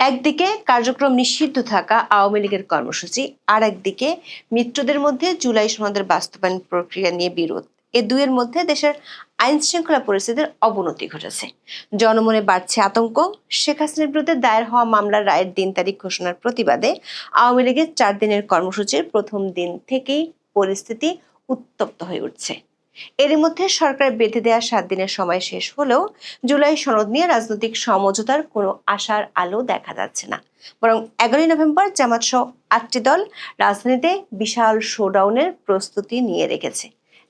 একদিকে কার্যক্রম নিষিদ্ধ থাকা আওয়ামী লীগের কর্মসূচি আর একদিকে মিত্রদের মধ্যে জুলাই সনদের বাস্তবায়ন প্রক্রিয়া নিয়ে বিরোধ। এ দুয়ের মধ্যে দেশের আইন শৃঙ্খলা পরিস্থিতির অবনতি ঘটেছে। জনমনে বাড়ছে আতঙ্ক। শেখ হাসিনার বিরুদ্ধে দায়ের হওয়া মামলার রায়ের দিন তারিখ ঘোষণার প্রতিবাদে আওয়ামী লীগের চার দিনের কর্মসূচির প্রথম দিন থেকেই পরিস্থিতি উত্তপ্ত হয়ে উঠছে। এরই মধ্যে সরকার বেঁধে দেওয়া সাত দিনের সময় শেষ হলেও জুলাই সনদ নিয়ে রাজনৈতিক সমঝোতার কোনো আশার আলো দেখা যাচ্ছে না। বরং এগারোই নভেম্বর জামাত সহ আটটি দল রাজধানীতে বিশাল শোডাউনের প্রস্তুতি নিয়ে রেখেছে।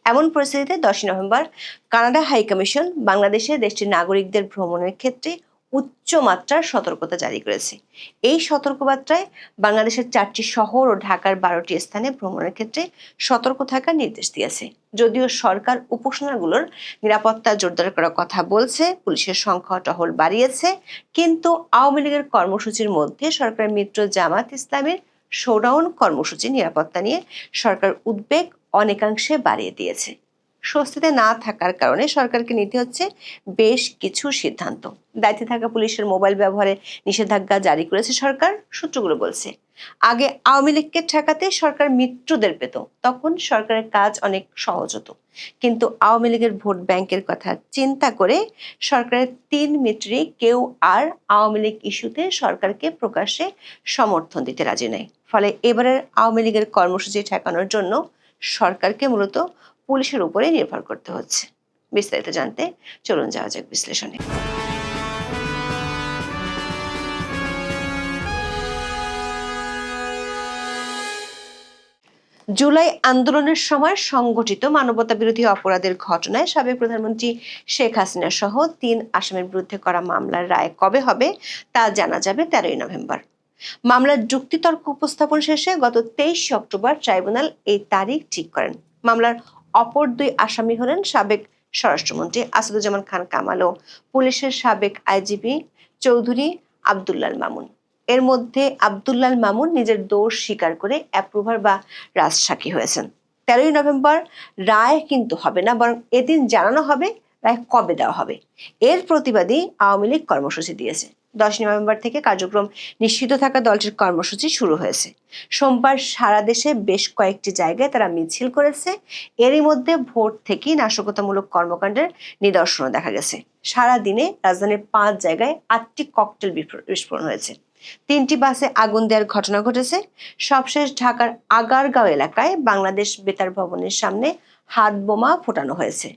এমন পরিস্থিতিতে দশই নভেম্বর কানাডা হাইকমিশন বাংলাদেশে দেশটির নাগরিকদের ভ্রমণের ক্ষেত্রে উচ্চ মাত্রার সতর্কতা জারি করেছে। এই সতর্কবার্তায় বাংলাদেশের চারটি শহর ও ঢাকার বারোটি স্থানে ভ্রমণের ক্ষেত্রে সতর্ক থাকার নির্দেশ দিয়েছে। যদিও সরকার উপাসনাগুলোর নিরাপত্তা জোরদার করার কথা বলছে, পুলিশের সংখ্যা টহল বাড়িয়েছে, কিন্তু আওয়ামী লীগের কর্মসূচির মধ্যে সরকার মিত্র জামাত ইসলামের শোডাউন কর্মসূচি নিরাপত্তা নিয়ে সরকার উদ্বেগ অনেকাংশে বাড়িয়ে দিয়েছে। স্বস্তিতে না থাকার কারণে সরকারকে নিতে হচ্ছে বেশ কিছু সিদ্ধান্ত। দায়িত্বে থাকা পুলিশের মোবাইল ব্যবহারে নিষেধাজ্ঞা জারি করেছে সরকার, সূত্রগুলো বলছে। আগে আওয়ামী লীগকে ঠেকাতে সরকার মিত্রদের পেত, তখন সরকারের কাজ অনেক সহজ হতো। কিন্তু আওয়ামী লীগের ভোট ব্যাংকের কথা চিন্তা করে সরকারের তিন মিত্রই কেউ আর আওয়ামী লীগ ইস্যুতে সরকারকে প্রকাশ্যে সমর্থন দিতে রাজি নেই ফলে এবারের আওয়ামী লীগের কর্মসূচি ঠেকানোর জন্য সরকারকে মূলত পুলিশের উপরে নির্ভর করতে হচ্ছে। বিস্তারিত জানতে চলুন যাওয়া যাক বিশ্লেষণে। জুলাই আন্দোলনের সময় সংগঠিত মানবতা বিরোধী অপরাধের ঘটনায় সাবেক প্রধানমন্ত্রী শেখ হাসিনা সহ তিন আসামির বিরুদ্ধে করা মামলার রায় কবে হবে তা জানা যাবে তেরোই নভেম্বর। মামলার যুক্তিতর্ক উপস্থাপন শেষে গত তেইশে অক্টোবর ট্রাইব্যুনাল এই তারিখ ঠিক করেন। মামলার অপর দুই আসামি হলেন সাবেক স্বরাষ্ট্রমন্ত্রী আসাদুজ্জামান খান কামাল ও পুলিশের সাবেক আইজিপি চৌধুরী আবদুল্লাল মামুন। এর মধ্যে আবদুল্লাল মামুন নিজের দোষ স্বীকার করে অ্যাপ্রুভার বা রাজসাক্ষী হয়েছেন। তেরোই নভেম্বর রায় কিন্তু হবে না, বরং এদিন জানানো হবে, রায় কবে দেওয়া হবে? এর প্রতিবাদী আওয়ামী লীগ কর্মসূচি দিয়েছে। দশই নভেম্বর থেকে কার্যক্রম নিশ্চিত থাকা দলটির কর্মসূচি শুরু হয়েছে। সোমবার সারা দেশে বেশ কয়েকটি জায়গায় তারা মিছিল করেছে। এরই মধ্যে ভোট থেকেই নাশকতামূলক কর্মকাণ্ডের নিদর্শনও দেখা গেছে। সারা দিনে রাজধানীর পাঁচ জায়গায় আটটি ককটেল বিস্ফোরণ হয়েছে। তিনটি বাসে আগুন দেওয়ার ঘটনা ঘটেছে। সবশেষ ঢাকার আগারগাঁও এলাকায় বাংলাদেশ বেতার ভবনের সামনে হাত বোমা ফোটানো হয়েছে।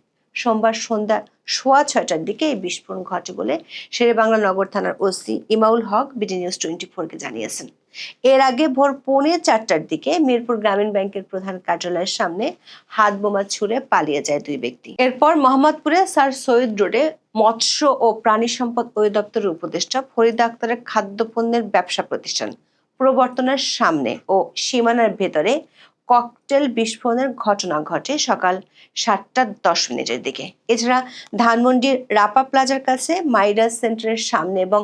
সোমবার সন্ধ্যা সোয়া ছয়টার দিকে এই বিস্ফোরণ ঘটে বলে শেরে বাংলা নগর থানার OC Imaul Haque BD news twenty ফোরকে জানিয়েছেন। এর আগে ভোর পৌনে চারটার দিকে মিরপুর গ্রামীণ ব্যাংকের প্রধান কার্যালয়ের সামনে হাত বোমা ছুড়ে পালিয়ে যায় দুই ব্যক্তি। এরপর মোহাম্মদপুরে স্যার সৈয়দ রোডে মৎস্য ও প্রাণী সম্পদ অধিদপ্তরের উপদেষ্টা ফরিদা আক্তারের খাদ্যপণ্যের ব্যবসা প্রতিষ্ঠান প্রবর্তনের সামনে ও সীমানার ভেতরে ককটেল বিস্ফোরণের ঘটনা ঘটে সকাল সাতটা দশ মিনিটের দিকে। এছাড়া ধানমন্ডির রাপা প্লাজার কাছে মাইরাস সেন্টারের সামনে এবং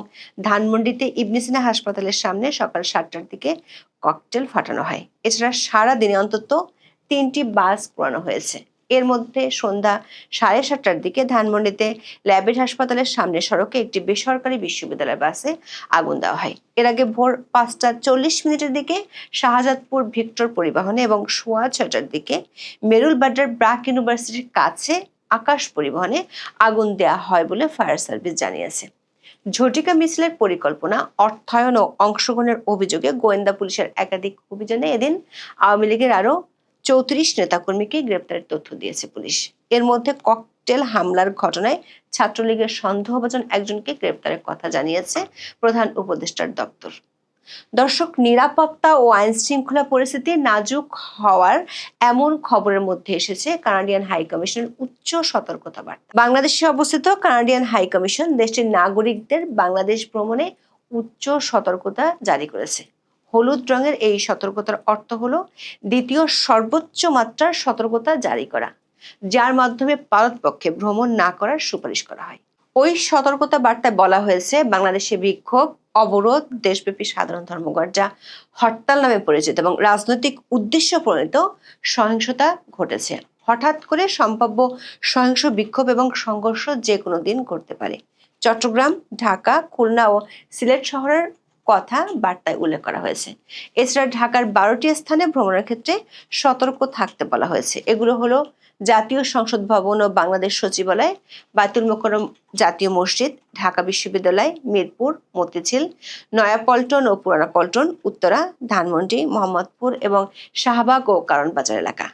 ধানমন্ডিতে ইবনিসিনা হাসপাতালের সামনে সকাল সাতটার দিকে ককটেল ফাটানো হয়। এছাড়া সারা দিনে অন্তত তিনটি বাস পোড়ানো হয়েছে। এর মধ্যে সন্ধ্যা সাড়ে সাতটার দিকে ধানমন্ডিতে ল্যাবেট হাসপাতালের সামনে সড়কে একটি বেসরকারি বিশ্ববিদ্যালয় বাসে আগুন দেওয়া হয়। এর আগে ভোর পাঁচটা চল্লিশ মিনিটের দিকে শাহজাদপুর ভিক্টর পরিবহনে এবং সোয়া ছটার দিকে মেরুল বাড্ডার ব্রাক ইউনিভার্সিটির কাছে আকাশ পরিবহনে আগুন দেয়া হয় বলে ফায়ার সার্ভিস জানিয়েছে। ঝটিকা মিছিলের পরিকল্পনা, অর্থায়ন ও অংশগ্রহণের অভিযোগে গোয়েন্দা পুলিশের একাধিক অভিযানে এদিন আওয়ামী লীগের আরও চৌত্রিশ নেতাকর্মীকে গ্রেপ্তারের তথ্য দিয়েছে পুলিশ। এর মধ্যে ককটেল হামলার ঘটনায় ছাত্রলীগের সন্দেহভাজন একজনকে গ্রেপ্তারের কথা জানিয়েছে প্রধান উপদেষ্টার দপ্তর। দর্শক, নিরাপত্তা ও আইন শৃঙ্খলা পরিস্থিতি নাজুক হওয়ার এমন খবরের মধ্যে এসেছে কানাডিয়ান হাই কমিশনের উচ্চ সতর্কতা বার্তা বাংলাদেশে অবস্থিত কানাডিয়ান হাই কমিশন দেশটির নাগরিকদের বাংলাদেশ ভ্রমণে উচ্চ সতর্কতা জারি করেছে। হলুদ রঙের এই সতর্কতার অর্থ হলো দ্বিতীয় সর্বোচ্চ মাত্রার সতর্কতা জারি করা, যার মাধ্যমে ভারতপক্ষে ভ্রমণ না করার সুপারিশ করা হয়। ওই সতর্কতা বার্তায় বলা হয়েছে, বাংলাদেশে বিক্ষোভ, অবরোধ, দেশব্যাপী সাধারণ ধর্মঘট যা হরতাল নামে পরিচিত এবং রাজনৈতিক উদ্দেশ্য প্রণীত সহিংসতা ঘটেছে। হঠাৎ করে সম্ভাব্য সহিংস বিক্ষোভ এবং সংঘর্ষ যে কোনো দিন ঘটতে পারে। চট্টগ্রাম, ঢাকা, খুলনা ও সিলেট শহরের কথা বার্তায় উল্লেখ করা হয়েছে। এছাড়া ঢাকার বারোটি স্থানে ভ্রমণের ক্ষেত্রে সতর্ক থাকতে বলা হয়েছে। এগুলো হলো জাতীয় সংসদ ভবন ও বাংলাদেশ সচিবালয়, বায়তুল মোকরম জাতীয় মসজিদ, ঢাকা বিশ্ববিদ্যালয়, মিরপুর, মতিঝিল, নয়াপল্টন ও পুরানা পল্টন উত্তরা, ধানমন্ডি, মোহাম্মদপুর এবং শাহবাগ ও কারণবাজার এলাকা।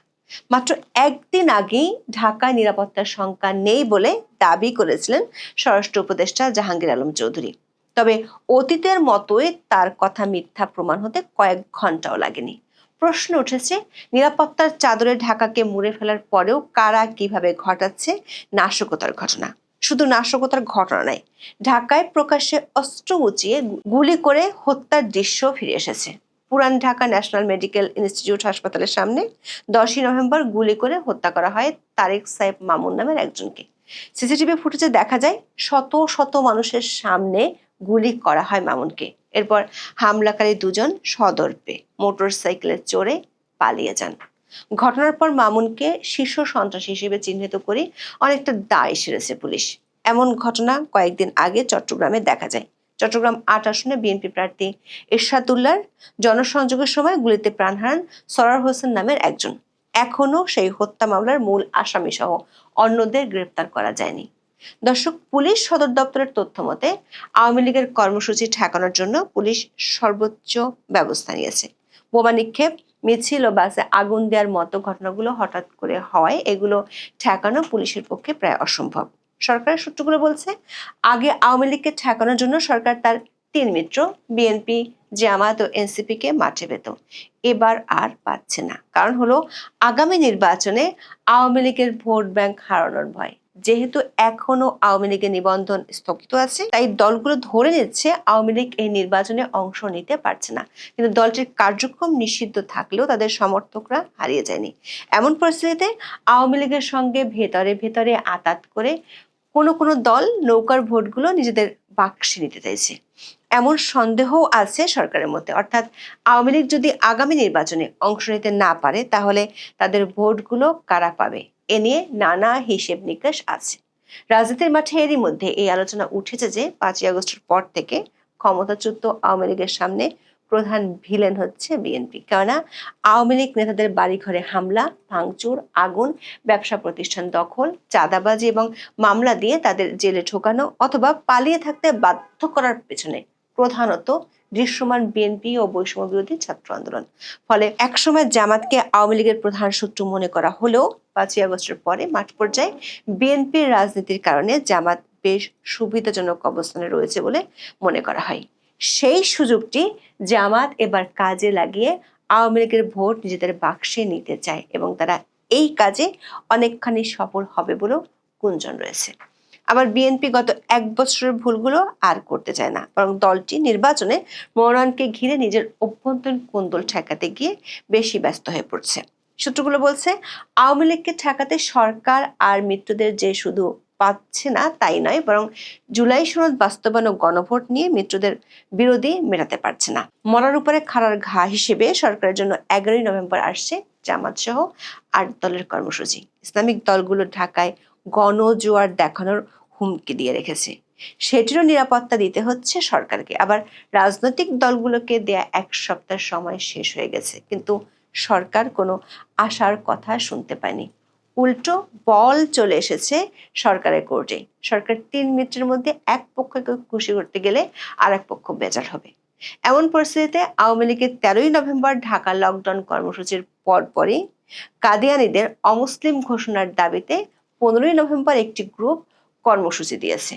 মাত্র একদিন আগেই ঢাকায় নিরাপত্তার শঙ্কা নেই বলে দাবি করেছিলেন স্বরাষ্ট্র উপদেষ্টা জাহাঙ্গীর আলম চৌধুরী। তবে অতীতের মতোই তার কথা মিথ্যা প্রমাণ হতে কয়েক ঘন্টাও লাগেনি। প্রশ্ন উঠেছে, নিরাপত্তার চাদরে ঢাকাকে মুড়ে ফেলার পরেও কারা কীভাবে ঘটাচ্ছে নাশকতার ঘটনা? শুধু নাশকতার ঘটনা নয়, ঢাকায় প্রকাশ্যে অস্ত্র উঁচিয়ে গুলি করে হত্যার দৃশ্য ফিরে এসেছে। পুরান ঢাকা ন্যাশনাল মেডিকেল ইনস্টিটিউট হাসপাতালের সামনে দশই নভেম্বর গুলি করে হত্যা করা হয় তারেক সাহেব মামুন নামের একজনকে। সিসিটিভি ফুটেজে দেখা যায় শত শত মানুষের সামনে গুলি করা হয় মামুনকে। এরপর হামলাকারী দুজন সদর্পে মোটর সাইকেলে চড়ে পালিয়ে যান। ঘটনার পর মামুনকে শীর্ষ সন্ত্রাসী হিসেবে চিহ্নিত করে অনেকটা দায় সেরেছে পুলিশ। এমন ঘটনা কয়েকদিন আগে চট্টগ্রামে দেখা যায়। চট্টগ্রাম আট আসনে বিএনপি প্রার্থী এরশাদুল্লার জনসংযোগের সময় গুলিতে প্রাণ হারান সরার হোসেন নামের একজন। এখনও সেই হত্যা মামলার মূল আসামি সহ অন্যদের গ্রেপ্তার করা যায়নি। দর্শক, পুলিশ সদর দপ্তরের তথ্য মতে, আওয়ামী লীগের কর্মসূচি ঠেকানোর জন্য পুলিশ সর্বোচ্চ ব্যবস্থা নিয়েছে। বোমা নিক্ষেপ, মিছিল ও বাসে আগুন দেওয়ার মতো ঘটনাগুলো হঠাৎ করে হওয়ায় এগুলো ঠেকানো পুলিশের পক্ষে প্রায় অসম্ভব। সরকারের সূত্রগুলো বলছে, আগে আওয়ামী লীগকে ঠেকানোর জন্য সরকার তার তিন মিত্র বিএনপি জামাত ও এনসিপি কে মাঠে পেত। এবার আর পাচ্ছে না। কারণ হলো, আগামী নির্বাচনে আওয়ামী লীগের ভোট ব্যাংক হারানোর ভয়। যেহেতু এখনও আওয়ামী লীগের নিবন্ধন স্থগিত আছে, তাই দলগুলো ধরে নিচ্ছে আওয়ামী লীগ এই নির্বাচনে অংশ নিতে পারছে না। কিন্তু দলটির কার্যক্রম নিষিদ্ধ থাকলেও তাদের সমর্থকরা হারিয়ে যায়নি। এমন পরিস্থিতিতে আওয়ামী লীগের সঙ্গে ভেতরে ভেতরে আতাত করে কোনো কোনো দল নৌকার ভোটগুলো নিজেদের বাক্সে নিতে চাইছে। এমন সন্দেহও আছে সরকারের মধ্যে। অর্থাৎ আওয়ামী লীগ যদি আগামী নির্বাচনে অংশ নিতে না পারে, তাহলে তাদের ভোটগুলো কারা পাবে? এ নিয়ে নানা হিসেব নিকাশ আছে। রাজনীতির মাঠে এরই মধ্যে এই আলোচনা উঠেছে যে, পাঁচই আগস্টের পর থেকে ক্ষমতাচ্যুত আওয়ামী লীগের সামনে প্রধান ভিলেন হচ্ছে বিএনপি। কেননা, আওয়ামী লীগ নেতাদের বাড়িঘরে হামলা, ভাঙচুর, আগুন, ব্যবসা প্রতিষ্ঠান দখল, চাঁদাবাজি এবং মামলা দিয়ে তাদের জেলে ঢোকানো অথবা পালিয়ে থাকতে বাধ্য করার পেছনে প্রধানত দৃশ্যমান বিএনপি ও বৈষম্য বিরোধী ছাত্র আন্দোলন। ফলে একসময় জামাতকে আওয়ামী লীগের প্রধান শত্রু মনে করা হলেও পাঁচই আগস্টের পরে মাঠ পর্যায়ে বিএনপির রাজনীতির কারণে জামাত বেশ সুবিধাজনক অবস্থানে রয়েছে বলে মনে করা হয়। সেই সুযোগটি জামাত এবার কাজে লাগিয়ে আওয়ামী লীগের ভোট নিজেদের বাক্সে নিতে চায় এবং তারা এই কাজে অনেকখানি সফল হবে বলেও গুঞ্জন রয়েছে। আবার বিএনপি গত এক বছরের ভুলগুলো আর করতে চায় না। বরং দলটি নির্বাচনে মনোনয়নকে ঘিরে নিজের অভ্যন্তরীণ কোন্দল ঠেকাতে গিয়ে বেশি ব্যস্ত হয়ে পড়ছে। সূত্রগুলো বলছে, আওয়ামী লীগকে ঠেকাতে সরকার আর মিত্রদের যে শুধু পাচ্ছে না তাই নয়, বরং জুলাই সনদ বাস্তবায়ন ও গণভোট নিয়ে মিত্রদের বিরোধী মেটাতে পারছে না। মরার উপরে খাড়ার ঘা হিসেবে সরকারের জন্য এগারোই নভেম্বর আসছে জামাত সহ আট দলের কর্মসূচি। ইসলামিক দলগুলো ঢাকায় গণজোয়ার দেখানোর হুমকি দিয়ে রেখেছে। সেটিরও নিরাপত্তা দিতে হচ্ছে সরকারকে। আবার রাজনৈতিক দলগুলোকে দেয়া এক সপ্তাহ সময় শেষ হয়ে গেছে, কিন্তু সরকার কোনো আশার কথা শুনতে পায়নি। উল্টো বল চলে এসেছে সরকারের কোর্টে। সরকার তিন মিনিটের মধ্যে এক পক্ষকে খুশি করতে গেলে আর এক পক্ষ বেজার হবে। এমন পরিস্থিতিতে আওয়ামী লীগের তেরোই নভেম্বর ঢাকা লকডাউন কর্মসূচির পরপরই কাদিয়ানিদের অমুসলিম ঘোষণার দাবিতে পনেরোই নভেম্বর একটি গ্রুপ কর্মসূচি দিয়েছে।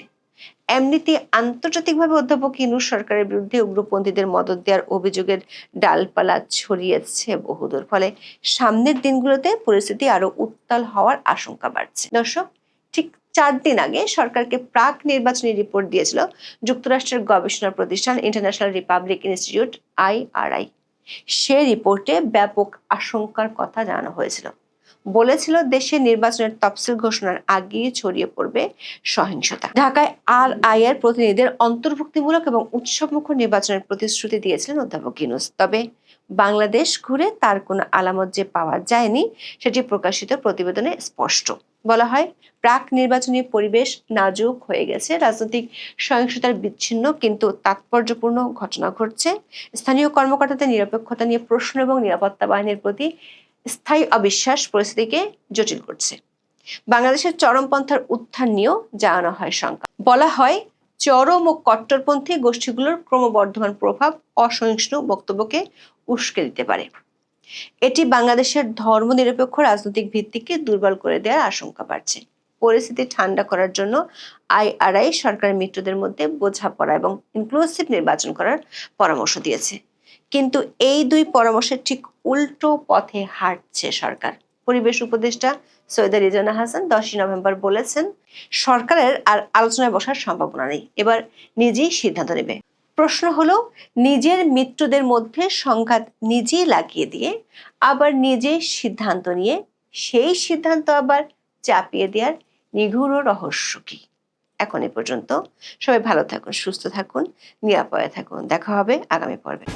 এমনিতে আন্তর্জাতিকভাবে অধ্যাপক ইনুস সরকারের বিরুদ্ধে উগ্রপন্থীদের মদত দেওয়ার অভিযোগের ডালপালা ছড়িয়েছে বহুদূর। ফলে সামনের দিনগুলোতে পরিস্থিতি আরও উত্তাল হওয়ার আশঙ্কা বাড়ছে। দর্শক, ঠিক চার দিন আগে সরকারকে প্রাক নির্বাচনী রিপোর্ট দিয়েছিল যুক্তরাষ্ট্রের গবেষণা প্রতিষ্ঠান ইন্টারন্যাশনাল রিপাবলিক ইনস্টিটিউট, আইআরআই। সে রিপোর্টে ব্যাপক আশঙ্কার কথা জানানো হয়েছিল। বলেছিল দেশের নির্বাচনের তফসিল ঘোষণার আগেই ছড়িয়ে পড়বে সহিংসতা। ঢাকায় আর আইয়ের প্রতিনিধিদের অন্তর্ভুক্তিমূলক এবং উৎসবমুখর নির্বাচনের প্রতিশ্রুতি দিয়েছিলেন অধ্যাপক ইউনুস। তবে বাংলাদেশ ঘুরে তার কোনো আলামত যে পাওয়া যায়নি, সেটি প্রকাশিত প্রতিবেদনে স্পষ্ট। বলা হয়, প্রাক নির্বাচনী পরিবেশ নাজুক হয়ে গেছে। রাজনৈতিক সহিংসতার বিচ্ছিন্ন কিন্তু তাৎপর্যপূর্ণ ঘটনা ঘটছে। স্থানীয় কর্মকর্তাদের নিরপেক্ষতা নিয়ে প্রশ্ন এবং নিরাপত্তা বাহিনীর প্রতি স্থায়ী অবিশ্বাস পরিস্থিতিকে জটিল করছে। বাংলাদেশের চরমপন্থার উত্থান নিয়েও জানানো হয় শঙ্কা। বলা হয়, চরম ও কট্টরপন্থী গোষ্ঠীগুলোর ক্রমবর্ধমান প্রভাব অসহিষ্ণু বক্তব্যকে উস্কে দিতে পারে। এটি বাংলাদেশের ধর্মনিরপেক্ষ রাজনৈতিক ভিত্তিকে দুর্বল করে দেওয়ার আশঙ্কা বাড়ছে। পরিস্থিতি ঠান্ডা করার জন্য আইআরআই সরকারের মিত্রদের মধ্যে বোঝাপড়া এবং ইনক্লুসিভ নির্বাচন করার পরামর্শ দিয়েছে। কিন্তু এই দুই পরামর্শের ঠিক উল্টো পথে হাঁটছে সরকার। পরিবেশ উপদেষ্টা সৈয়দা রিজানা হাসান দশই নভেম্বর বলেছেন, সরকারের আর আলোচনায় বসার সম্ভাবনা নেই। এবার নিজেই সিদ্ধান্ত নেবে। প্রশ্ন হলো, নিজের মিত্রদের মধ্যে সংঘাত নিজেই লাগিয়ে দিয়ে আবার নিজে সিদ্ধান্ত নিয়ে সেই সিদ্ধান্ত আবার চাপিয়ে দেওয়ার নিগূঢ় রহস্য কি? এখন এ পর্যন্ত। সবাই ভালো থাকুন, সুস্থ থাকুন, নিরাপদে থাকুন। দেখা হবে আগামী পর্বে।